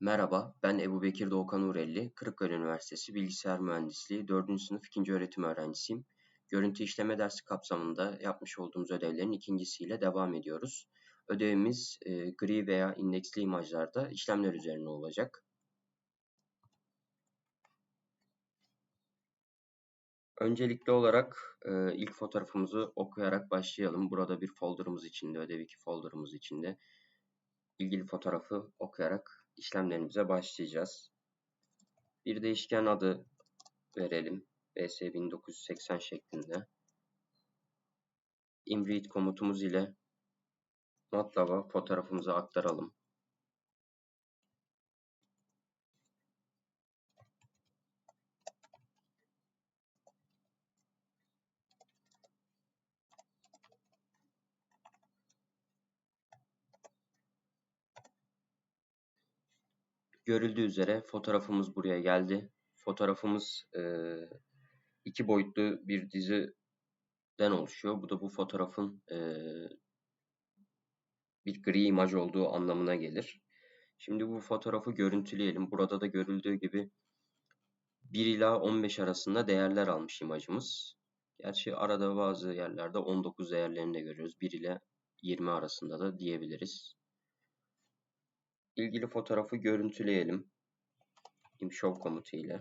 Merhaba, ben Ebubekir Doğukan Urelli, Kırıkkale Üniversitesi Bilgisayar Mühendisliği 4. sınıf 2. öğretim öğrencisiyim. Görüntü işleme dersi kapsamında yapmış olduğumuz ödevlerin ikincisiyle devam ediyoruz. Ödevimiz e, gri veya indeksli imajlarda işlemler üzerine olacak. Öncelikli olarak e, ilk fotoğrafımızı okuyarak başlayalım. Burada bir folderımız içinde, ödev 2 folderımız içinde ilgili fotoğrafı okuyarak işlemlerimize başlayacağız. Bir değişken adı verelim. bs1980 şeklinde. imread komutumuz ile MATLAB'a fotoğrafımızı aktaralım. Görüldüğü üzere fotoğrafımız buraya geldi. Fotoğrafımız e, iki boyutlu bir diziden oluşuyor. Bu da bu fotoğrafın e, bir gri imaj olduğu anlamına gelir. Şimdi bu fotoğrafı görüntüleyelim. Burada da görüldüğü gibi 1 ila 15 arasında değerler almış imajımız. Gerçi arada bazı yerlerde 19 değerlerini de görüyoruz. 1 ile 20 arasında da diyebiliriz. İlgili fotoğrafı görüntüleyelim. imshow komutu ile.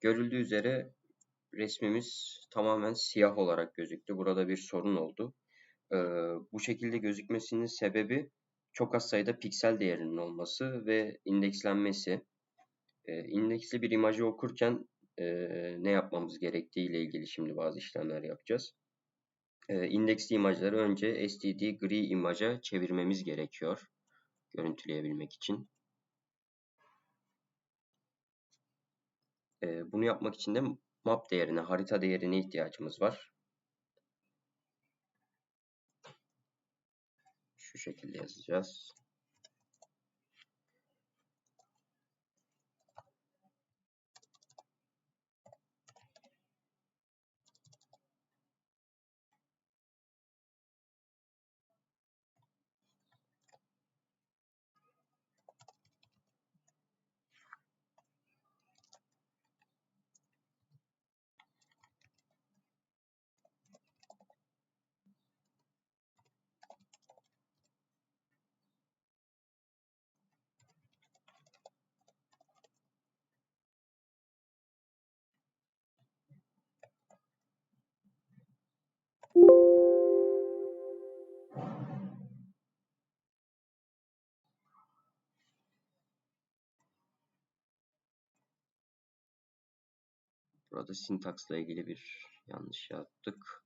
Görüldüğü üzere resmimiz tamamen siyah olarak gözüktü. Burada bir sorun oldu. Ee, bu şekilde gözükmesinin sebebi çok az sayıda piksel değerinin olması ve indekslenmesi. Ee, indeksli bir imajı okurken e, ne yapmamız gerektiği ile ilgili şimdi bazı işlemler yapacağız. Ee, indeksli imajları önce STD gri imaja çevirmemiz gerekiyor görüntüleyebilmek için. Ee, bunu yapmak için de map değerine, harita değerine ihtiyacımız var. Şu şekilde yazacağız. Burada sintaksla ilgili bir yanlış yaptık.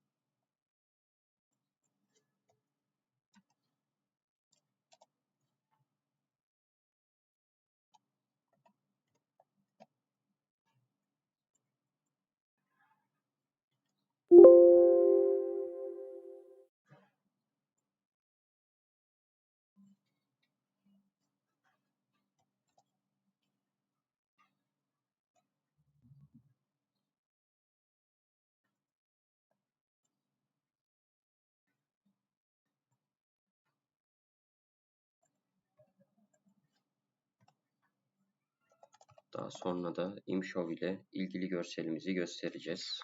Daha sonra da imshow ile ilgili görselimizi göstereceğiz.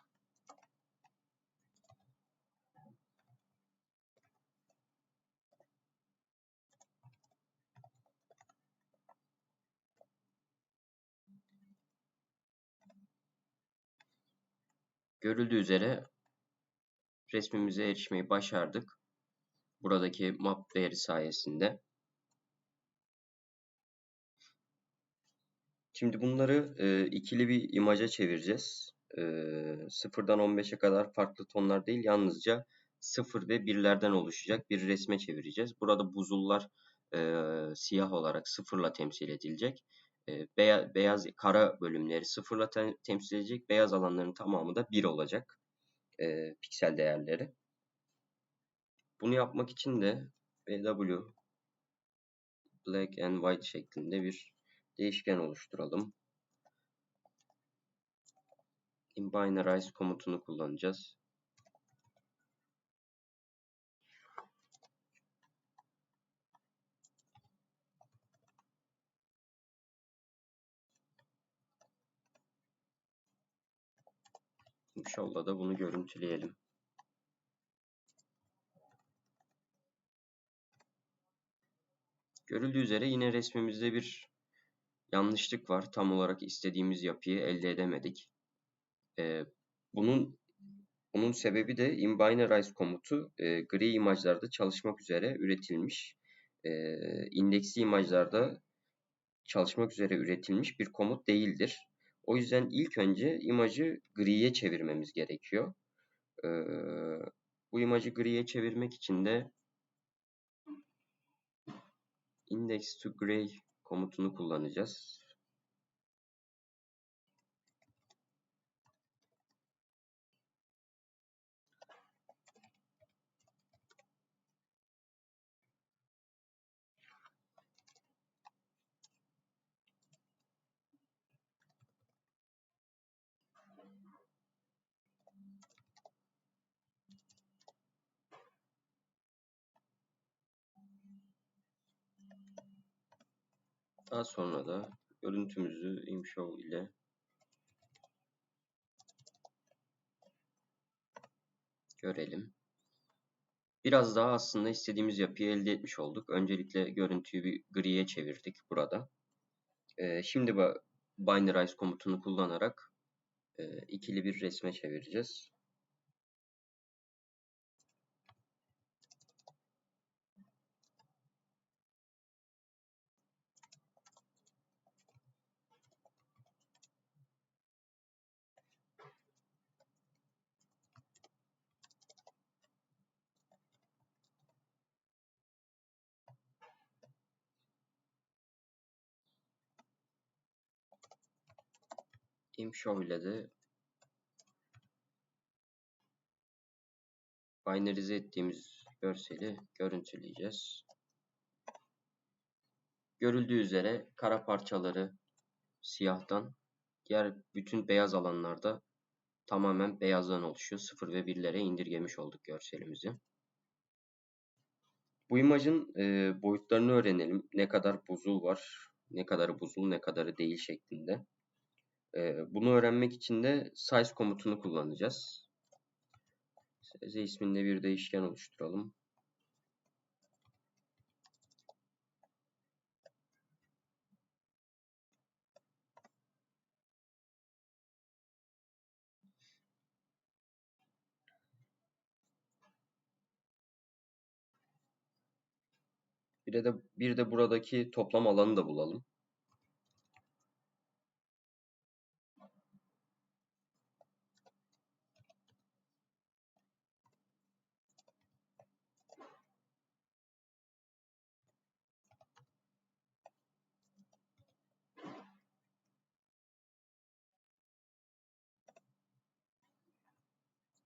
Görüldüğü üzere resmimize erişmeyi başardık. Buradaki map değeri sayesinde. Şimdi bunları e, ikili bir imaja çevireceğiz. E, 0'dan 15'e kadar farklı tonlar değil, yalnızca 0 ve 1'lerden oluşacak bir resme çevireceğiz. Burada buzullar e, siyah olarak sıfırla temsil edilecek. E, beyaz, beyaz kara bölümleri sıfırla te temsil edecek. Beyaz alanların tamamı da 1 olacak. E, piksel değerleri. Bunu yapmak için de BW black and white şeklinde bir değişken oluşturalım. Binarize komutunu kullanacağız. İnşallah da bunu görüntüleyelim. Görüldüğü üzere yine resmimizde bir yanlışlık var. Tam olarak istediğimiz yapıyı elde edemedik. Ee, bunun bunun sebebi de inbinarize komutu e, gri imajlarda çalışmak üzere üretilmiş. E, indeksli imajlarda çalışmak üzere üretilmiş bir komut değildir. O yüzden ilk önce imajı griye çevirmemiz gerekiyor. E, bu imajı griye çevirmek için de index to gray komutunu kullanacağız. Daha sonra da görüntümüzü imshow ile görelim. Biraz daha aslında istediğimiz yapıyı elde etmiş olduk. Öncelikle görüntüyü bir griye çevirdik burada. Ee, şimdi binarize komutunu kullanarak e, ikili bir resme çevireceğiz. İle de binarize ettiğimiz görseli görüntüleyeceğiz. Görüldüğü üzere kara parçaları siyahtan, diğer bütün beyaz alanlarda tamamen beyazdan oluşuyor. 0 ve 1'lere indirgemiş olduk görselimizi. Bu imajın e, boyutlarını öğrenelim. Ne kadar buzul var, ne kadarı buzul, ne kadarı değil şeklinde. Bunu öğrenmek için de size komutunu kullanacağız. Size isminde bir değişken oluşturalım. Bir de bir de buradaki toplam alanı da bulalım.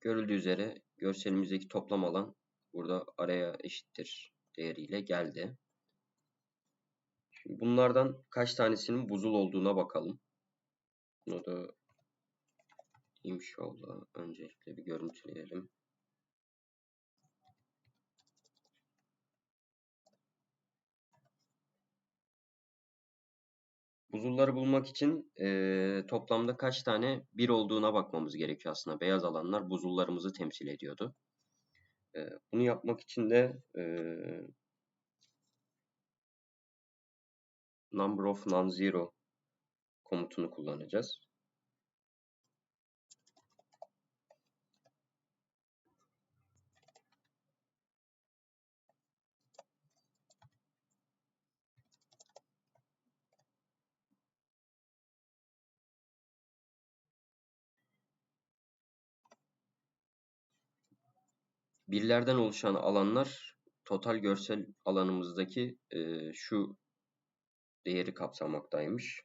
Görüldüğü üzere görselimizdeki toplam alan burada araya eşittir değeriyle geldi. Şimdi bunlardan kaç tanesinin buzul olduğuna bakalım. Bunu da inşallah öncelikle bir görüntüleyelim. Buzulları bulmak için e, toplamda kaç tane bir olduğuna bakmamız gerekiyor aslında. Beyaz alanlar buzullarımızı temsil ediyordu. E, bunu yapmak için de e, number of non-zero komutunu kullanacağız. Birlerden oluşan alanlar total görsel alanımızdaki e, şu değeri kapsamaktaymış.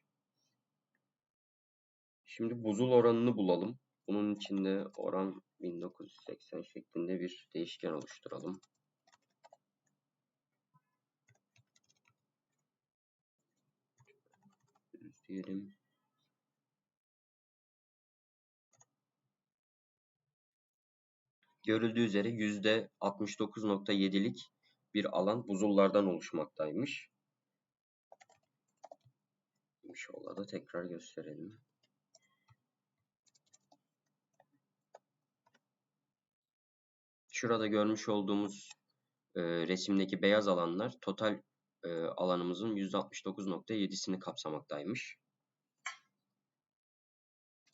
Şimdi buzul oranını bulalım. Bunun içinde oran 1980 şeklinde bir değişken oluşturalım. Diyelim Görüldüğü üzere %69.7'lik bir alan buzullardan oluşmaktaymış. İnşallah da tekrar gösterelim. Şurada görmüş olduğumuz e, resimdeki beyaz alanlar total e, alanımızın %69.7'sini kapsamaktaymış.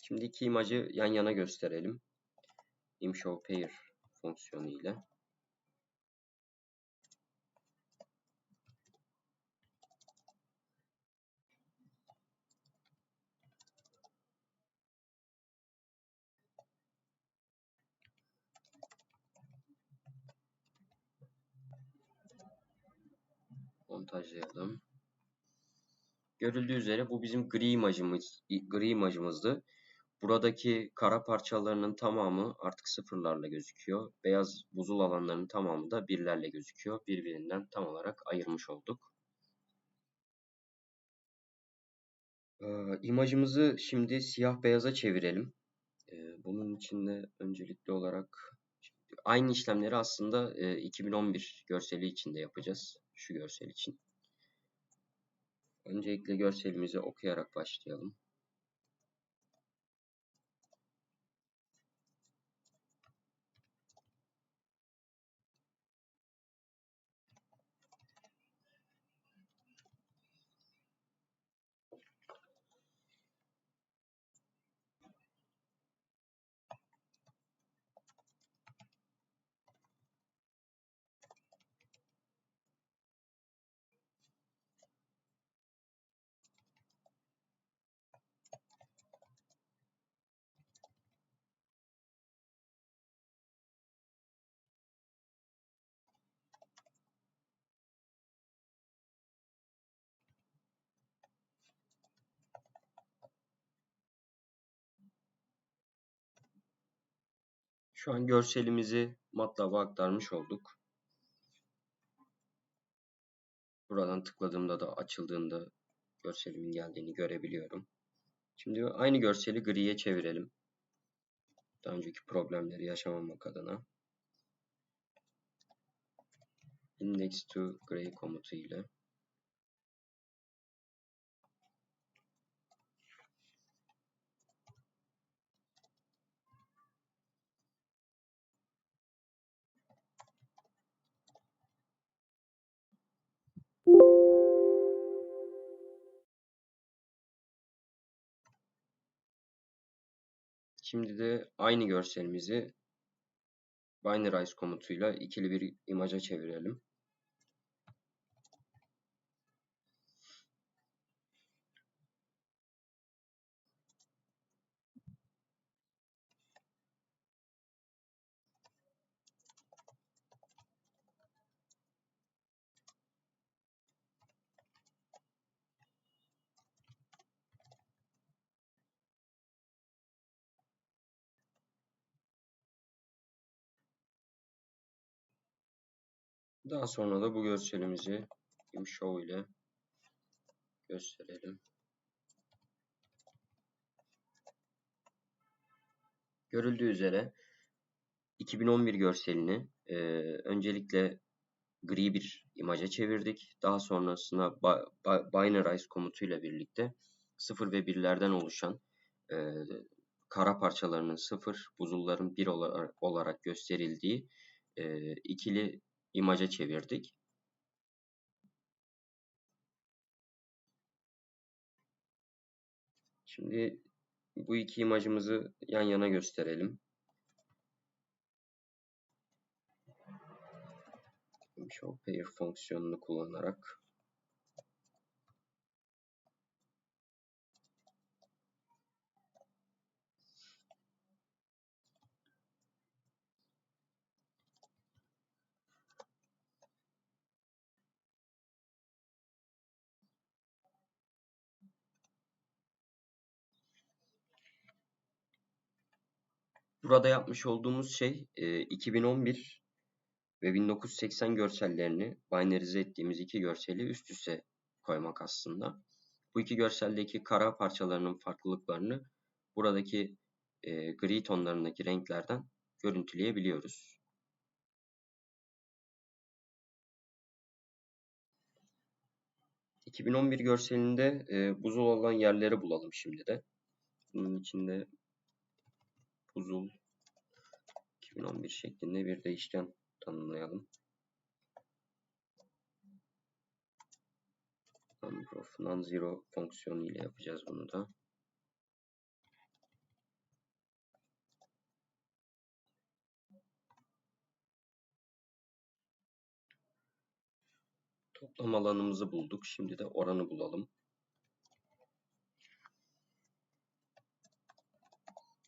Şimdi iki imajı yan yana gösterelim. ImShow Pair fonksiyonu ile. montajlayalım. Görüldüğü üzere bu bizim gri imajımız, gri imajımızdı. Buradaki kara parçalarının tamamı artık sıfırlarla gözüküyor. Beyaz buzul alanlarının tamamı da birlerle gözüküyor. Birbirinden tam olarak ayırmış olduk. Ee, imajımızı şimdi siyah beyaza çevirelim. Ee, bunun için de öncelikli olarak aynı işlemleri aslında e, 2011 görseli için de yapacağız. Şu görsel için. Öncelikle görselimizi okuyarak başlayalım. Şu an görselimizi MATLAB'a aktarmış olduk. Buradan tıkladığımda da açıldığında görselimin geldiğini görebiliyorum. Şimdi aynı görseli griye çevirelim. Daha önceki problemleri yaşamamak adına. Index to gray komutu ile Şimdi de aynı görselimizi binarize komutuyla ikili bir imaja çevirelim. Daha sonra da bu görselimizi show ile gösterelim. Görüldüğü üzere 2011 görselini e, öncelikle gri bir imaja çevirdik. Daha sonrasında binarize komutuyla birlikte 0 ve 1'lerden oluşan e, kara parçalarının 0, buzulların 1 olarak gösterildiği e, ikili imaja çevirdik. Şimdi bu iki imajımızı yan yana gösterelim. Show pair fonksiyonunu kullanarak Burada yapmış olduğumuz şey 2011 ve 1980 görsellerini binarize ettiğimiz iki görseli üst üste koymak aslında. Bu iki görseldeki kara parçalarının farklılıklarını buradaki e, gri tonlarındaki renklerden görüntüleyebiliyoruz. ...2011 görselinde e, buzul olan yerleri bulalım şimdi de. Bunun içinde buzul 2011 şeklinde bir değişken tanımlayalım. Number of non-zero fonksiyonu ile yapacağız bunu da. Toplam alanımızı bulduk. Şimdi de oranı bulalım.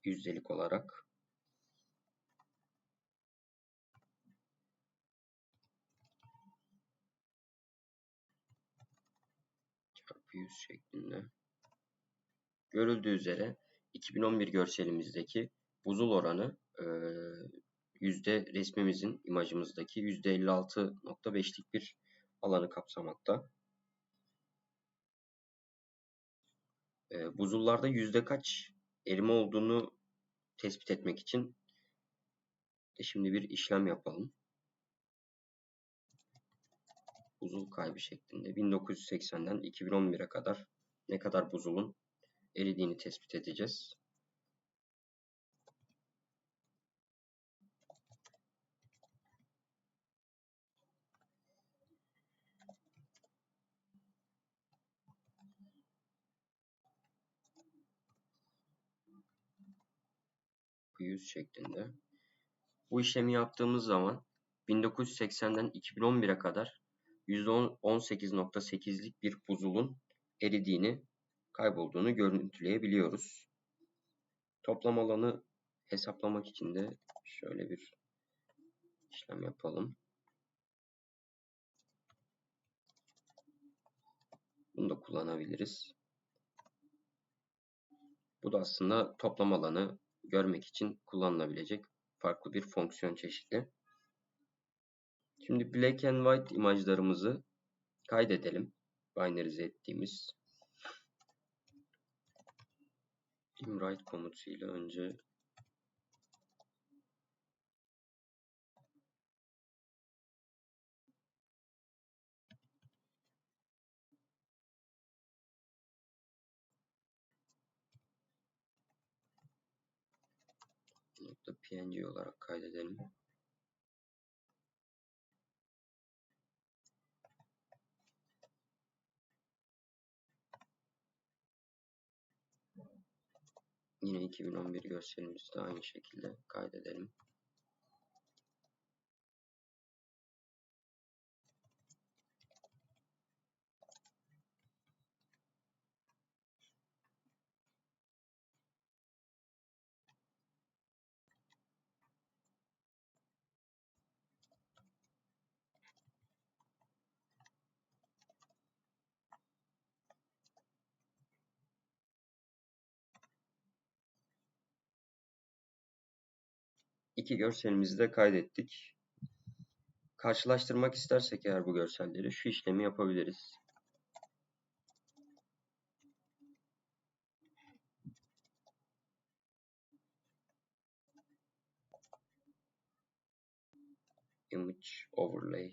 Yüzdelik olarak. Çarpı 100 şeklinde. Görüldüğü üzere 2011 görselimizdeki buzul oranı yüzde resmimizin imajımızdaki %56.5'lik bir alanı kapsamakta. E, buzullarda yüzde kaç erime olduğunu tespit etmek için şimdi bir işlem yapalım. Buzul kaybı şeklinde 1980'den 2011'e kadar ne kadar buzulun eridiğini tespit edeceğiz. Çarpı 100 şeklinde. Bu işlemi yaptığımız zaman 1980'den 2011'e kadar %18.8'lik bir buzulun eridiğini, kaybolduğunu görüntüleyebiliyoruz. Toplam alanı hesaplamak için de şöyle bir işlem yapalım. Bunu da kullanabiliriz. Bu da aslında toplam alanı görmek için kullanılabilecek farklı bir fonksiyon çeşidi. Şimdi black and white imajlarımızı kaydedelim. Binarize ettiğimiz imwrite komutuyla önce .png olarak kaydedelim. Yine 2011 görselimizi de aynı şekilde kaydedelim. İki görselimizi de kaydettik. Karşılaştırmak istersek eğer bu görselleri şu işlemi yapabiliriz. Image Overlay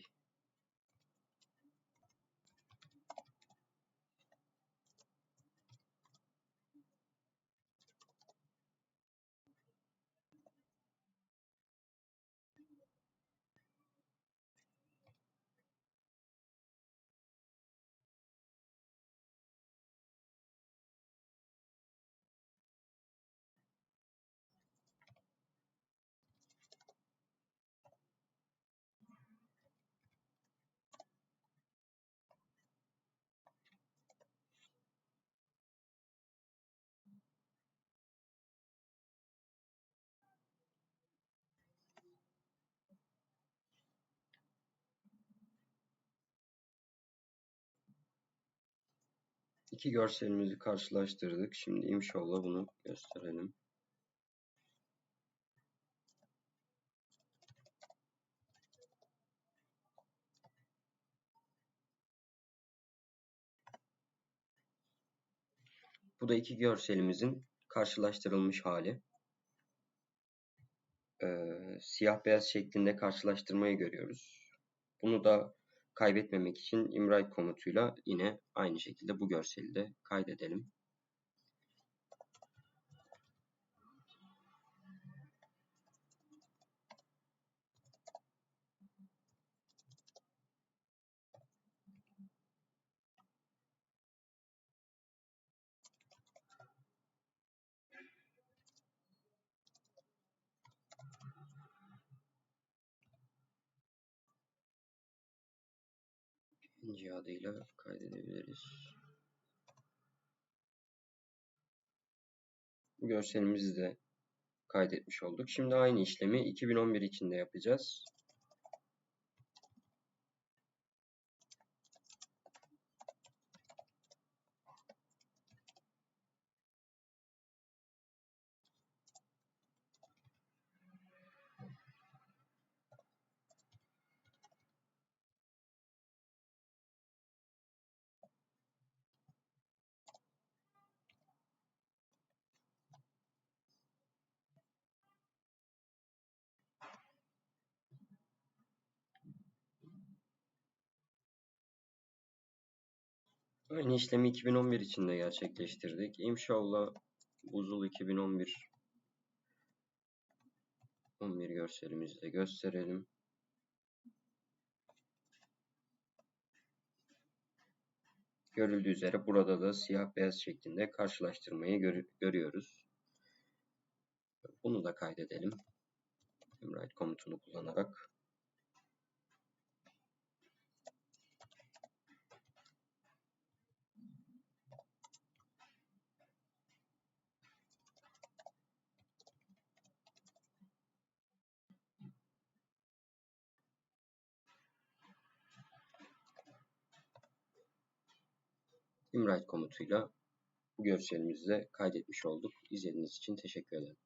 İki görselimizi karşılaştırdık. Şimdi imshow'la bunu gösterelim. Bu da iki görselimizin karşılaştırılmış hali. Ee, siyah beyaz şeklinde karşılaştırmayı görüyoruz. Bunu da kaybetmemek için imwrite komutuyla yine aynı şekilde bu görseli de kaydedelim. İkinci adıyla kaydedebiliriz. Görselimizi de kaydetmiş olduk. Şimdi aynı işlemi 2011 içinde yapacağız. Aynı işlemi 2011 içinde gerçekleştirdik. İnşallah Buzul 2011 11 görselimizi de gösterelim. Görüldüğü üzere burada da siyah beyaz şeklinde karşılaştırmayı gör görüyoruz. Bunu da kaydedelim. Write komutunu kullanarak. İmwrite komutuyla bu görselimizi de kaydetmiş olduk. İzlediğiniz için teşekkür ederim.